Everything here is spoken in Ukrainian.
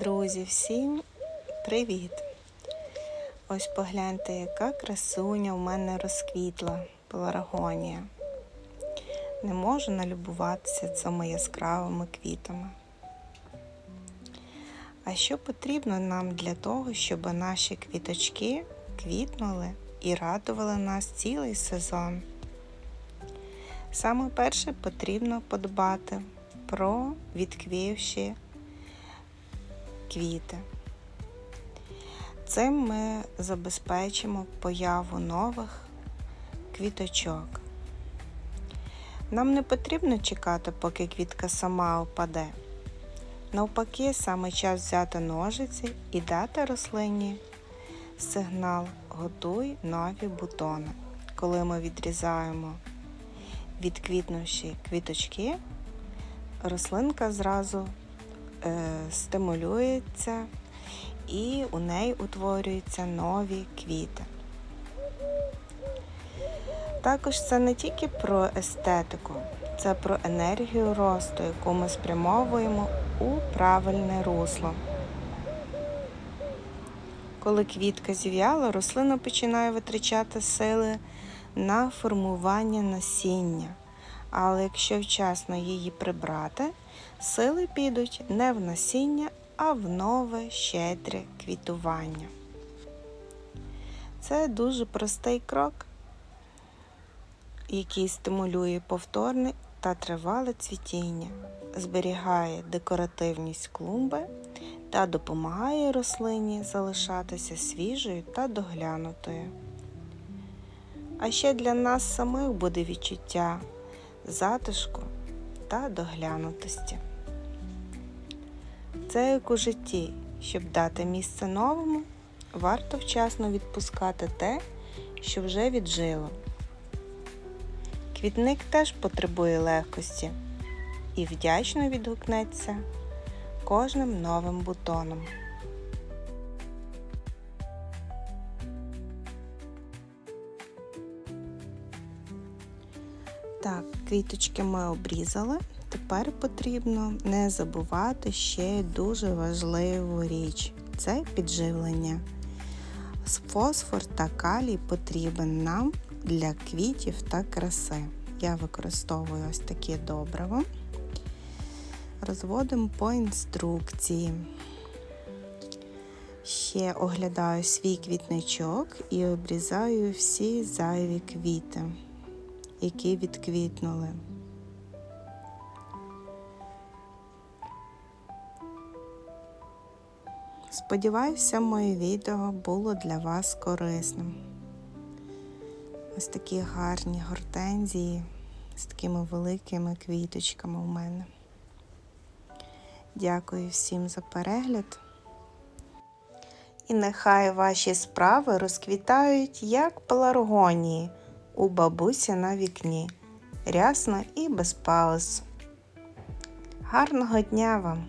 Друзі, всім привіт! Ось погляньте, яка красуня в мене розквітла пеларгонія. Не можу налюбуватися цими яскравими квітами. А що потрібно нам для того, щоб наші квіточки квітнули і радували нас цілий сезон? Саме перше потрібно подбати про відквівші квіти. Цим ми забезпечимо появу нових квіточок. Нам не потрібно чекати, поки квітка сама опаде. Навпаки, саме час взяти ножиці і дати рослині сигнал Готуй нові бутони. Коли ми відрізаємо відквітнувші квіточки, рослинка зразу стимулюється і у неї утворюються нові квіти. Також це не тільки про естетику, це про енергію росту, яку ми спрямовуємо у правильне русло. Коли квітка зів'яла, рослина починає витрачати сили на формування насіння. Але якщо вчасно її прибрати, сили підуть не в насіння, а в нове щедре квітування. Це дуже простий крок, який стимулює повторне та тривале цвітіння, зберігає декоративність клумби та допомагає рослині залишатися свіжою та доглянутою. А ще для нас самих буде відчуття затишку та доглянутості. Це як у житті, щоб дати місце новому, варто вчасно відпускати те, що вже віджило. Квітник теж потребує легкості і вдячно відгукнеться кожним новим бутоном. Так, квіточки ми обрізали. Тепер потрібно не забувати ще дуже важливу річ це підживлення. Фосфор та калій потрібен нам для квітів та краси. Я використовую ось такі добрива. Розводимо по інструкції. Ще оглядаю свій квітничок і обрізаю всі зайві квіти, які відквітнули. Сподіваюся, моє відео було для вас корисним. Ось такі гарні гортензії з такими великими квіточками у мене. Дякую всім за перегляд. І нехай ваші справи розквітають, як пеларгонії у бабусі на вікні. Рясно і без пауз. Гарного дня вам!